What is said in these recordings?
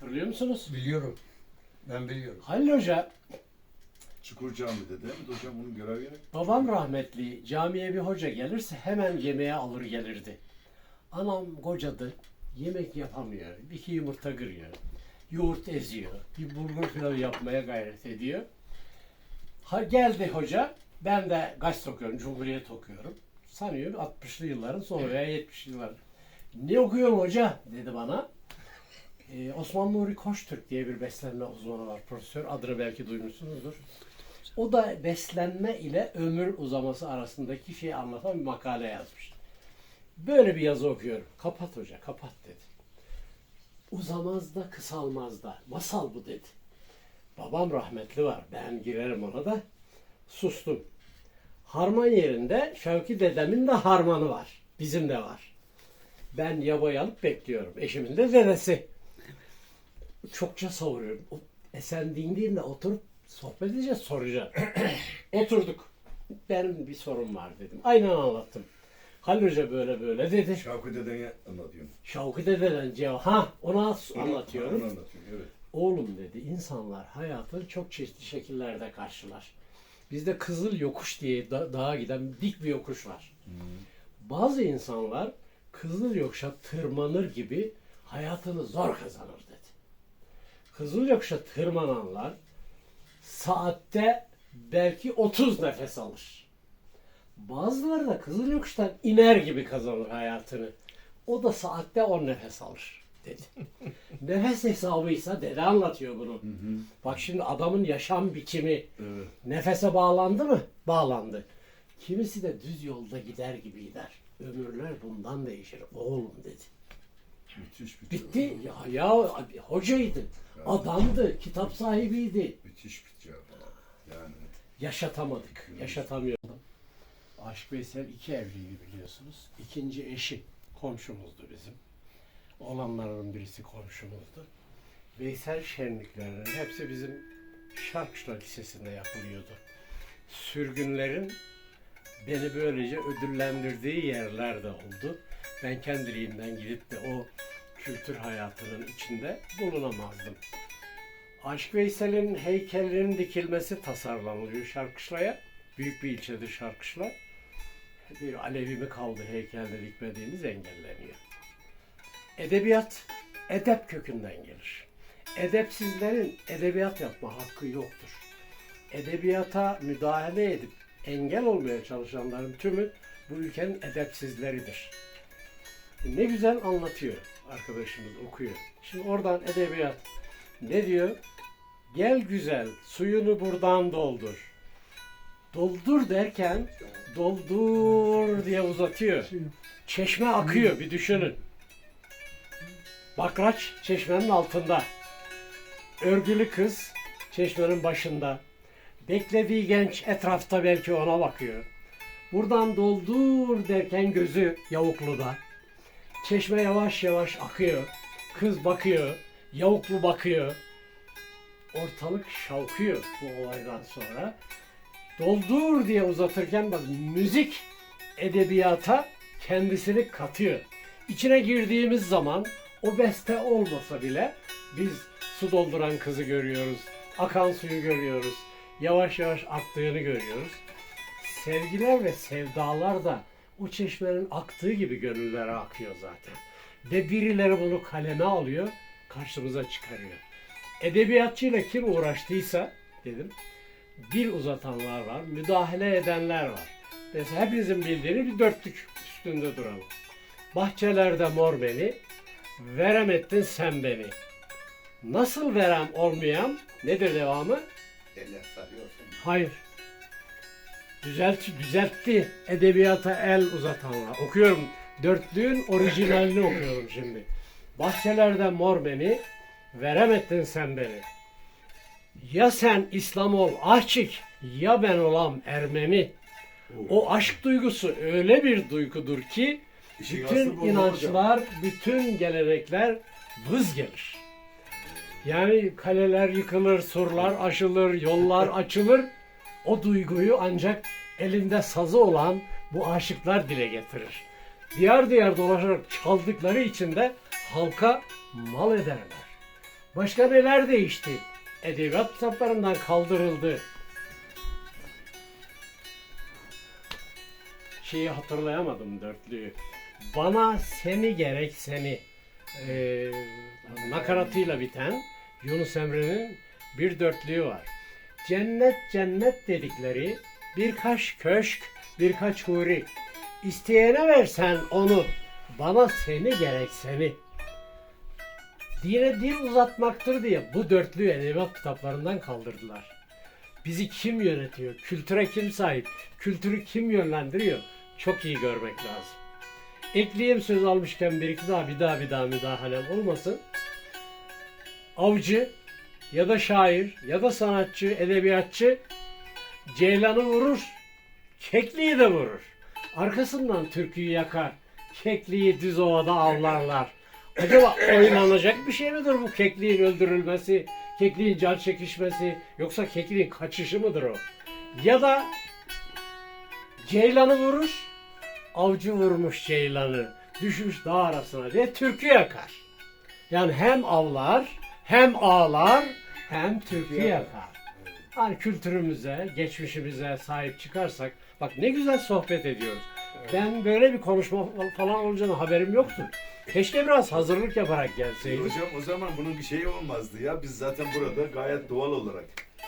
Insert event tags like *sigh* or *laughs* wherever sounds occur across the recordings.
Hatırlıyor musunuz? Biliyorum. Ben biliyorum. Halil Hoca, Çukur Cami'de değil mi hocam bunun görev yeri? babam rahmetli camiye bir hoca gelirse hemen yemeğe alır gelirdi. Anam kocadı, yemek yapamıyor, bir iki yumurta kırıyor, yoğurt eziyor, bir bulgur pilavı yapmaya gayret ediyor. Ha, geldi hoca, ben de gazete okuyorum, Cumhuriyet okuyorum. Sanıyorum 60'lı yılların sonu veya 70'li yılların. Ne okuyorsun hoca dedi bana. Ee, Osman Nuri Koçtürk diye bir beslenme uzmanı var, profesör. Adını belki duymuşsunuzdur. O da beslenme ile ömür uzaması arasındaki şeyi anlatan bir makale yazmış. Böyle bir yazı okuyorum. Kapat hoca, kapat dedi. Uzamaz da kısalmaz da. Masal bu dedi. Babam rahmetli var. Ben girerim ona da. Sustum. Harman yerinde Şevki dedemin de harmanı var. Bizim de var. Ben yabayı alıp bekliyorum. Eşimin de dedesi. Çokça savuruyorum. O, e sen oturup sohbet edeceğiz, soracağız. *clears throat* Oturduk. Benim bir sorum var dedim. Aynen anlattım. Halil Hoca böyle böyle dedi. Şavkı dedene anlatıyorum. Şavkı dededen cevap. Ha ona anlatıyorum. Onu anlatıyorum evet. Oğlum dedi insanlar hayatı çok çeşitli şekillerde karşılar. Bizde Kızıl Yokuş diye da- dağa giden dik bir yokuş var. Bazı insanlar Kızıl Yokuş'a tırmanır gibi hayatını zor kazanır dedi. Kızıl Yokuş'a tırmananlar saatte belki 30 nefes alır. Bazıları da Kızıl Yokuş'tan iner gibi kazanır hayatını. O da saatte 10 nefes alır dedi. *laughs* Nefes hesabıysa dede anlatıyor bunu. Bak şimdi adamın yaşam biçimi Evet. nefese bağlandı mı? Bağlandı. Kimisi de düz yolda gider gibi gider. Ömürler bundan değişir oğlum dedi. Müthiş bir Bitti. Ya, ya abi, hocaydı. Adamdı. Kitap sahibiydi. Müthiş bir cevap. Yani Yaşatamadık. Yaşatamıyordum. Aşk Veysel iki evliydi biliyorsunuz. İkinci eşi komşumuzdu bizim. Olanların birisi komşumuzdu. Veysel şenliklerinin hepsi bizim Şarkışla Lisesi'nde yapılıyordu. Sürgünlerin beni böylece ödüllendirdiği yerler de oldu. Ben kendiliğimden gidip de o kültür hayatının içinde bulunamazdım. Aşk Veysel'in heykellerinin dikilmesi tasarlanıyor Şarkışla'ya. Büyük bir ilçedir Şarkışla. Bir Alevi mi kaldı heykelde dikmediğimiz engelleniyor. Edebiyat, edep kökünden gelir. Edepsizlerin edebiyat yapma hakkı yoktur. Edebiyata müdahale edip engel olmaya çalışanların tümü bu ülkenin edepsizleridir. Ne güzel anlatıyor arkadaşımız okuyor. Şimdi oradan edebiyat ne diyor? Gel güzel suyunu buradan doldur. Doldur derken doldur diye uzatıyor. Çeşme akıyor bir düşünün. Bakraç çeşmenin altında. Örgülü kız çeşmenin başında. Beklediği genç etrafta belki ona bakıyor. Buradan doldur derken gözü yavukluda. Çeşme yavaş yavaş akıyor. Kız bakıyor. Yavuklu bakıyor. Ortalık şavkıyor bu olaydan sonra. Doldur diye uzatırken bak müzik edebiyata kendisini katıyor. İçine girdiğimiz zaman o beste olmasa bile biz su dolduran kızı görüyoruz. Akan suyu görüyoruz. Yavaş yavaş aktığını görüyoruz. Sevgiler ve sevdalar da o çeşmenin aktığı gibi gönüllere akıyor zaten. Ve birileri bunu kaleme alıyor, karşımıza çıkarıyor. Edebiyatçıyla kim uğraştıysa dedim, dil uzatanlar var, müdahale edenler var. Mesela hepinizin bildiğini bir dörtlük üstünde duralım. Bahçelerde mor beni, veremedin sen beni. Nasıl verem olmayan, nedir devamı? Eller sarıyorsun. Hayır. Düzeltti, düzeltti. Edebiyata el uzatanlar. Okuyorum. Dörtlüğün orijinalini okuyorum şimdi. Bahçelerde mor beni, veremedin sen beni. Ya sen İslam ol aşık, ya ben olam Ermeni. O aşk duygusu öyle bir duygudur ki İşin bütün inançlar, bütün gelenekler vız gelir. Yani kaleler yıkılır, surlar aşılır, yollar *laughs* açılır. O duyguyu ancak elinde sazı olan bu aşıklar dile getirir. Diyar diyar dolaşarak çaldıkları için de halka mal ederler. Başka neler değişti? Edebiyat kitaplarından kaldırıldı. Şeyi hatırlayamadım dörtlüyü. Bana seni gerek seni eee nakaratıyla biten Yunus Emre'nin bir dörtlüğü var. Cennet cennet dedikleri birkaç köşk, birkaç huri. İsteyene versen onu, bana seni gerek seni. Dine dil uzatmaktır diye bu dörtlüyü edebiyat kitaplarından kaldırdılar. Bizi kim yönetiyor? Kültüre kim sahip? Kültürü kim yönlendiriyor? Çok iyi görmek lazım. Ekleyeyim söz almışken bir iki daha bir daha bir daha müdahalem olmasın. Avcı ya da şair ya da sanatçı, edebiyatçı Ceylan'ı vurur, Kekliği de vurur. Arkasından türküyü yakar. Kekliği düz ovada avlarlar. Acaba oynanacak bir şey midir bu kekliğin öldürülmesi, kekliğin can çekişmesi yoksa kekliğin kaçışı mıdır o? Ya da Ceylan'ı vurur, avcı vurmuş Ceylan'ı, düşmüş dağ arasına diye türkü yakar. Yani hem avlar, hem ağlar, hem türkü yakar. Hani kültürümüze, geçmişimize sahip çıkarsak, bak ne güzel sohbet ediyoruz. Ben böyle bir konuşma falan olacağını haberim yoktu. Keşke biraz hazırlık yaparak gelseydik. Hocam o zaman bunun bir şeyi olmazdı ya. Biz zaten burada gayet doğal olarak.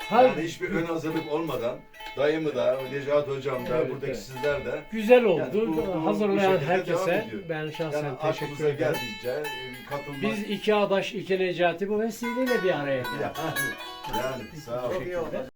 Hayır, Yani hiçbir ön hazırlık olmadan dayımı da, Necat hocam da, Evet, buradaki evet. sizler de güzel Yani oldu. bu- bu- bu Hazırlayan devam herkese ben şahsen yani teşekkür ederim. geldikçe e, katılmak. Biz iki adaş, iki Necati bu vesileyle bir araya geldik. *laughs* yani, yani